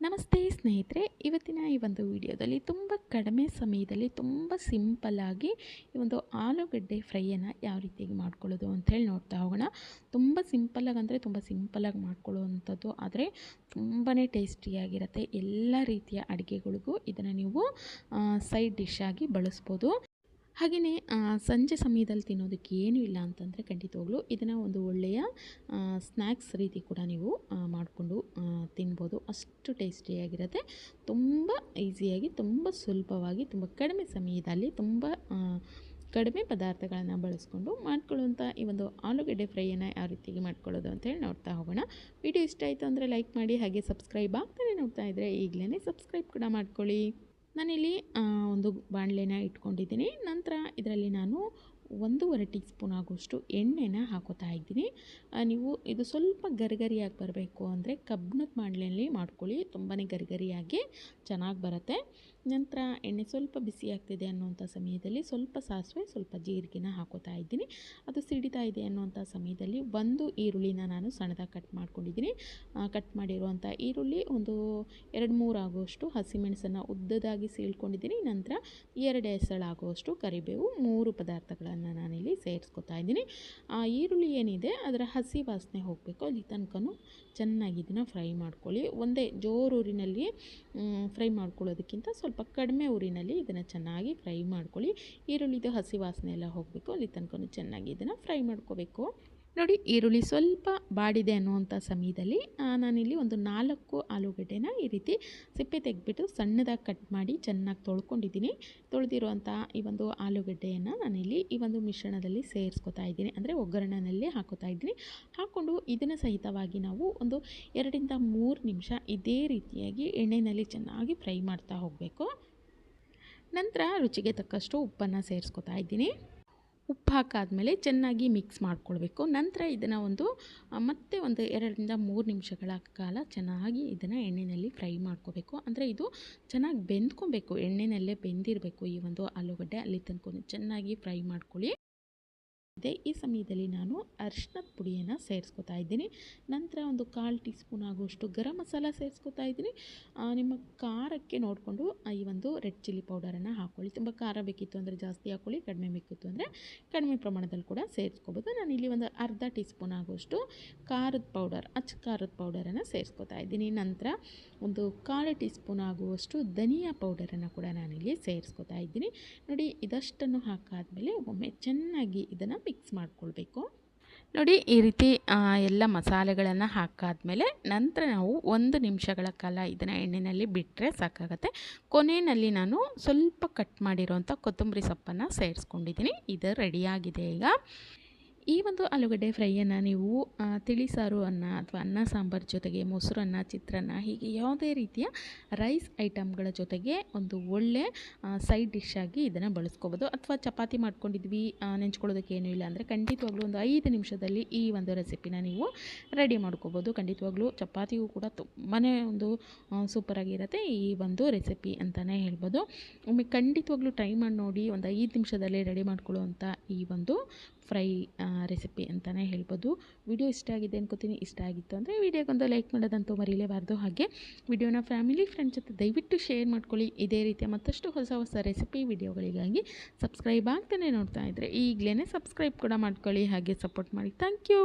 ನಮಸ್ತೆ ಸ್ನೇಹಿತರೆ, ಇವತ್ತಿನ ಈ ಒಂದು ವಿಡಿಯೋದಲ್ಲಿ ತುಂಬ ಕಡಿಮೆ ಸಮಯದಲ್ಲಿ ತುಂಬ ಸಿಂಪಲ್ಲಾಗಿ ಈ ಒಂದು ಆಲೂಗಡ್ಡೆ ಫ್ರೈಯನ್ನು ಯಾವ ರೀತಿಯಾಗಿ ಮಾಡ್ಕೊಳ್ಳೋದು ಅಂಥೇಳಿ ನೋಡ್ತಾ ಹೋಗೋಣ. ತುಂಬ ಸಿಂಪಲ್ಲಾಗಿ ಅಂದರೆ ತುಂಬ ಸಿಂಪಲ್ಲಾಗಿ ಮಾಡ್ಕೊಳ್ಳುವಂಥದ್ದು, ಆದರೆ ತುಂಬಾ ಟೇಸ್ಟಿಯಾಗಿರುತ್ತೆ ಎಲ್ಲ ರೀತಿಯ ಅಡುಗೆಗಳಿಗೂ ಇದನ್ನು ನೀವು ಸೈಡ್ ಡಿಶ್ ಆಗಿ ಬಳಸ್ಬೋದು. ಹಾಗೆಯೇ ಸಂಜೆ ಸಮಯದಲ್ಲಿ ತಿನ್ನೋದಕ್ಕೆ ಏನೂ ಇಲ್ಲ ಅಂತಂದರೆ ಖಂಡಿತವಾಗ್ಲೂ ಇದನ್ನು ಒಂದು ಒಳ್ಳೆಯ ಸ್ನ್ಯಾಕ್ಸ್ ರೀತಿ ಕೂಡ ನೀವು ಮಾಡಿಕೊಂಡು ತಿನ್ಬೋದು. ಅಷ್ಟು ಟೇಸ್ಟಿಯಾಗಿರುತ್ತೆ ತುಂಬ ಈಸಿಯಾಗಿ, ತುಂಬ ಸುಲಭವಾಗಿ, ತುಂಬ ಕಡಿಮೆ ಸಮಯದಲ್ಲಿ, ತುಂಬ ಕಡಿಮೆ ಪದಾರ್ಥಗಳನ್ನು ಬಳಸ್ಕೊಂಡು ಮಾಡ್ಕೊಳ್ಳುವಂಥ ಈ ಒಂದು ಆಲೂಗಡ್ಡೆ ಫ್ರೈಯನ್ನು ಯಾವ ರೀತಿಯಾಗಿ ಮಾಡ್ಕೊಳ್ಳೋದು ಅಂತೇಳಿ ನೋಡ್ತಾ ಹೋಗೋಣ. ವಿಡಿಯೋ ಇಷ್ಟ ಆಯಿತು ಅಂದರೆ ಲೈಕ್ ಮಾಡಿ, ಹಾಗೆ ಸಬ್ಸ್ಕ್ರೈಬ್ ಆಗ್ತಾನೆ ನೋಡ್ತಾ ಇದ್ದರೆ ಈಗಲೇ ಸಬ್ಸ್ಕ್ರೈಬ್ ಕೂಡ ಮಾಡ್ಕೊಳ್ಳಿ. ನಾನಿಲ್ಲಿ ಒಂದು ಬಾಣಲೆನ ಇಟ್ಕೊಂಡಿದ್ದೀನಿ. ನಂತರ ಇದರಲ್ಲಿ ನಾನು ಒಂದೂವರೆ ಟೀ ಸ್ಪೂನ್ ಆಗುವಷ್ಟು ಎಣ್ಣೆನ ಹಾಕೋತಾ ಇದ್ದೀನಿ. ನೀವು ಇದು ಸ್ವಲ್ಪ ಗರಿಗರಿಯಾಗಿ ಬರಬೇಕು ಅಂದರೆ ಕಬ್ಬಿಣದ ಬಾಣಲೆಯಲ್ಲಿ ಮಾಡ್ಕೊಳ್ಳಿ. ತುಂಬಾ ಗರಿಗರಿಯಾಗಿ ಚೆನ್ನಾಗಿ ಬರುತ್ತೆ. ನಂತರ ಎಣ್ಣೆ ಸ್ವಲ್ಪ ಬಿಸಿ ಆಗ್ತಿದೆ ಅನ್ನುವಂಥ ಸಮಯದಲ್ಲಿ ಸ್ವಲ್ಪ ಸಾಸಿವೆ, ಸ್ವಲ್ಪ ಜೀರಿಗೆನ ಹಾಕೋತಾ ಇದ್ದೀನಿ. ಅದು ಸಿಡಿತಾ ಇದೆ ಅನ್ನುವಂಥ ಸಮಯದಲ್ಲಿ ಒಂದು ಈರುಳ್ಳಿನ ನಾನು ಸಣ್ಣದಾಗಿ ಕಟ್ ಮಾಡ್ಕೊಂಡಿದ್ದೀನಿ. ಕಟ್ ಮಾಡಿರುವಂಥ ಈರುಳ್ಳಿ ಒಂದು ಎರಡು ಮೂರು ಆಗುವಷ್ಟು ಹಸಿಮೆಣಸನ್ನು ಉದ್ದದಾಗಿ ಸೀಳ್ಕೊಂಡಿದ್ದೀನಿ. ನಂತರ ಎರಡು ಎಸಳಾಗುವಷ್ಟು ಕರಿಬೇವು, ಮೂರು ಪದಾರ್ಥಗಳನ್ನು ನಾನಿಲ್ಲಿ ಸೇರಿಸ್ಕೊತಾ ಇದ್ದೀನಿ. ಆ ಈರುಳ್ಳಿ ಏನಿದೆ, ಅದರ ಹಸಿ ವಾಸನೆ ಹೋಗಬೇಕು. ಅಲ್ಲಿ ತನಕನೂ ಚೆನ್ನಾಗಿ ಇದನ್ನು ಫ್ರೈ ಮಾಡ್ಕೊಳ್ಳಿ. ಒಂದೇ ಜೋರು ಊರಿನಲ್ಲಿ ಫ್ರೈ ಮಾಡ್ಕೊಳ್ಳೋದಕ್ಕಿಂತ ಸ್ವಲ್ಪ ಕಡಿಮೆ ಊರಿನಲ್ಲಿ ಇದನ್ನು ಚೆನ್ನಾಗಿ ಫ್ರೈ ಮಾಡ್ಕೊಳ್ಳಿ. ಈರುಳ್ಳಿದು ಹಸಿ ವಾಸನೆ ಎಲ್ಲ ಹೋಗಬೇಕು. ಅಲ್ಲಿ ತನಕ ಚೆನ್ನಾಗಿ ಇದನ್ನು ಫ್ರೈ ಮಾಡ್ಕೋಬೇಕು. ನೋಡಿ, ಈರುಳ್ಳಿ ಸ್ವಲ್ಪ ಬಾಡಿದೆ ಅನ್ನುವಂಥ ಸಮಯದಲ್ಲಿ ನಾನಿಲ್ಲಿ ಒಂದು ನಾಲ್ಕು ಆಲೂಗಡ್ಡೆನ ಈ ರೀತಿ ಸಿಪ್ಪೆ ತೆಗೆದ್ಬಿಟ್ಟು ಸಣ್ಣದಾಗಿ ಕಟ್ ಮಾಡಿ ಚೆನ್ನಾಗಿ ತೊಳ್ಕೊಂಡಿದ್ದೀನಿ. ತೊಳೆದಿರುವಂಥ ಈ ಒಂದು ಆಲೂಗಡ್ಡೆಯನ್ನು ನಾನಿಲ್ಲಿ ಈ ಒಂದು ಮಿಶ್ರಣದಲ್ಲಿ ಸೇರಿಸ್ಕೊತಾ ಇದ್ದೀನಿ. ಅಂದರೆ ಒಗ್ಗರಣೆಯಲ್ಲಿ ಹಾಕೋತಾ ಇದ್ದೀನಿ. ಹಾಕ್ಕೊಂಡು ಇದನ್ನು ಸಹಿತವಾಗಿ ನಾವು ಒಂದು ಎರಡರಿಂದ ಮೂರು ನಿಮಿಷ ಇದೇ ರೀತಿಯಾಗಿ ಎಣ್ಣೆಯಲ್ಲಿ ಚೆನ್ನಾಗಿ ಫ್ರೈ ಮಾಡ್ತಾ ಹೋಗಬೇಕು. ನಂತರ ರುಚಿಗೆ ತಕ್ಕಷ್ಟು ಉಪ್ಪನ್ನು ಸೇರಿಸ್ಕೊತಾ ಇದ್ದೀನಿ. ಉಪ್ಪು ಹಾಕಾದ್ಮೇಲೆ ಚೆನ್ನಾಗಿ ಮಿಕ್ಸ್ ಮಾಡ್ಕೊಳ್ಬೇಕು. ನಂತರ ಇದನ್ನು ಒಂದು ಮತ್ತೆ ಒಂದು ಎರಡರಿಂದ ಮೂರು ನಿಮಿಷಗಳ ಕಾಲ ಚೆನ್ನಾಗಿ ಇದನ್ನು ಎಣ್ಣೆಯಲ್ಲಿ ಫ್ರೈ ಮಾಡ್ಕೋಬೇಕು. ಅಂದರೆ ಇದು ಚೆನ್ನಾಗಿ ಬೆಂದ್ಕೊಬೇಕು. ಎಣ್ಣೆನಲ್ಲೇ ಬೆಂದಿರಬೇಕು ಈ ಒಂದು ಆಲೂಗಡ್ಡೆ. ಅಲ್ಲಿ ತಂದ್ಕೊಂಡು ಚೆನ್ನಾಗಿ ಫ್ರೈ ಮಾಡ್ಕೊಳ್ಳಿ. ಇದೆ. ಈ ಸಮಯದಲ್ಲಿ ನಾನು ಅರಿಶಿನದ ಪುಡಿಯನ್ನು ಸೇರಿಸ್ಕೊತಾ ಇದ್ದೀನಿ. ನಂತರ ಒಂದು ಕಾಲು ಟೀ ಸ್ಪೂನ್ ಆಗುವಷ್ಟು ಗರಂ ಮಸಾಲ ಸೇರಿಸ್ಕೊತಾ ಇದ್ದೀನಿ. ನಿಮ್ಮ ಖಾರಕ್ಕೆ ನೋಡಿಕೊಂಡು ಈ ಒಂದು ರೆಡ್ ಚಿಲ್ಲಿ ಪೌಡರನ್ನು ಹಾಕ್ಕೊಳ್ಳಿ ತುಂಬ ಖಾರ ಬೇಕಿತ್ತು ಅಂದರೆ ಜಾಸ್ತಿ ಹಾಕ್ಕೊಳ್ಳಿ ಕಡಿಮೆ ಬೇಕಿತ್ತು ಅಂದರೆ ಕಡಿಮೆ ಪ್ರಮಾಣದಲ್ಲಿ ಕೂಡ ಸೇರಿಸ್ಕೋಬೋದು. ನಾನು ಇಲ್ಲಿ ಒಂದು ಅರ್ಧ ಟೀ ಸ್ಪೂನ್ ಆಗುವಷ್ಟು ಖಾರದ ಪೌಡರ್, ಅಚ್ಚ ಖಾರದ ಪೌಡರನ್ನು ಸೇರಿಸ್ಕೊತಾ ಇದ್ದೀನಿ. ನಂತರ ಒಂದು ಕಾಲು ಟೀ ಸ್ಪೂನ್ ಆಗುವಷ್ಟು ಧನಿಯಾ ಪೌಡರನ್ನು ಕೂಡ ನಾನಿಲ್ಲಿ ಸೇರಿಸ್ಕೊತಾ ಇದ್ದೀನಿ. ನೋಡಿ, ಇದಷ್ಟನ್ನು ಹಾಕಾದ್ಮೇಲೆ ಒಮ್ಮೆ ಚೆನ್ನಾಗಿ ಇದನ್ನು ಮಿಕ್ಸ್ ಮಾಡಿಕೊಳ್ಬೇಕು. ನೋಡಿ, ಈ ರೀತಿ ಎಲ್ಲ ಮಸಾಲೆಗಳನ್ನು ಹಾಕಾದಮೇಲೆ ನಂತರ ನಾವು ಒಂದು ನಿಮಿಷಗಳ ಕಾಲ ಇದನ್ನು ಎಣ್ಣೆಯಲ್ಲಿ ಬಿಟ್ಟರೆ ಸಾಕಾಗುತ್ತೆ. ಕೊನೆಯಲ್ಲಿ ನಾನು ಸ್ವಲ್ಪ ಕಟ್ ಮಾಡಿರೋಂಥ ಕೊತ್ತಂಬರಿ ಸೊಪ್ಪನ್ನು ಸೇರಿಸ್ಕೊಂಡಿದ್ದೀನಿ. ಇದು ರೆಡಿಯಾಗಿದೆ ಈಗ. ಈ ಒಂದು ಆಲೂಗಡ್ಡೆ ಫ್ರೈಯನ್ನು ನೀವು ತಿಳಿಸಾರು ಅನ್ನ ಅಥವಾ ಅನ್ನ ಸಾಂಬಾರು ಜೊತೆಗೆ ಮೊಸರನ್ನ ಚಿತ್ರಾನ್ನ ಹೀಗೆ ಯಾವುದೇ ರೀತಿಯ ರೈಸ್ ಐಟಮ್ಗಳ ಜೊತೆಗೆ ಒಂದು ಒಳ್ಳೆ ಸೈಡ್ ಡಿಶ್ ಆಗಿ ಇದನ್ನು ಬಳಸ್ಕೋಬೋದು. ಅಥವಾ ಚಪಾತಿ ಮಾಡ್ಕೊಂಡಿದ್ವಿ ನೆಂಚ್ಕೊಳ್ಳೋದಕ್ಕೆ ಏನೂ ಇಲ್ಲ ಅಂದರೆ ಖಂಡಿತವಾಗ್ಲೂ ಒಂದು ಐದು ನಿಮಿಷದಲ್ಲಿ ಈ ಒಂದು ರೆಸಿಪಿನ ನೀವು ರೆಡಿ ಮಾಡ್ಕೋಬೋದು. ಖಂಡಿತವಾಗ್ಲೂ ಚಪಾತಿಗೂ ಕೂಡ ತುಂಬಾ ಒಂದು ಸೂಪರಾಗಿರುತ್ತೆ ಈ ಒಂದು ರೆಸಿಪಿ ಅಂತಲೇ ಹೇಳ್ಬೋದು. ಒಮ್ಮೆ ಖಂಡಿತವಾಗ್ಲೂ ಟ್ರೈ ಮಾಡಿ ನೋಡಿ, ಒಂದು ಐದು ನಿಮಿಷದಲ್ಲಿ ರೆಡಿ ಮಾಡ್ಕೊಳ್ಳುವಂಥ ಈ ಒಂದು ಫ್ರೈ ರೆಸಿಪಿ ಅಂತಲೇ ಹೇಳ್ಬೋದು. ವಿಡಿಯೋ ಇಷ್ಟ ಆಗಿದೆ ಅನ್ಕೋತೀನಿ. ಇಷ್ಟ ಆಗಿತ್ತು ಅಂದರೆ ವಿಡಿಯೋಗೊಂದು ಲೈಕ್ ಮಾಡೋದಂತೂ ಮರೀಲೇಬಾರ್ದು. ಹಾಗೆ ವಿಡಿಯೋನ ಫ್ಯಾಮಿಲಿ, ಫ್ರೆಂಡ್ಸ್ ಜೊತೆ ದಯವಿಟ್ಟು ಶೇರ್ ಮಾಡ್ಕೊಳ್ಳಿ. ಇದೇ ರೀತಿಯ ಮತ್ತಷ್ಟು ಹೊಸ ಹೊಸ ರೆಸಿಪಿ ವಿಡಿಯೋಗಳಿಗಾಗಿ ಸಬ್ಸ್ಕ್ರೈಬ್ ಆಗ್ತಾನೆ ನೋಡ್ತಾ ಇದ್ದರೆ ಈಗಲೇ ಸಬ್ಸ್ಕ್ರೈಬ್ ಕೂಡ ಮಾಡ್ಕೊಳ್ಳಿ. ಹಾಗೆ ಸಪೋರ್ಟ್ ಮಾಡಿ. Thank you.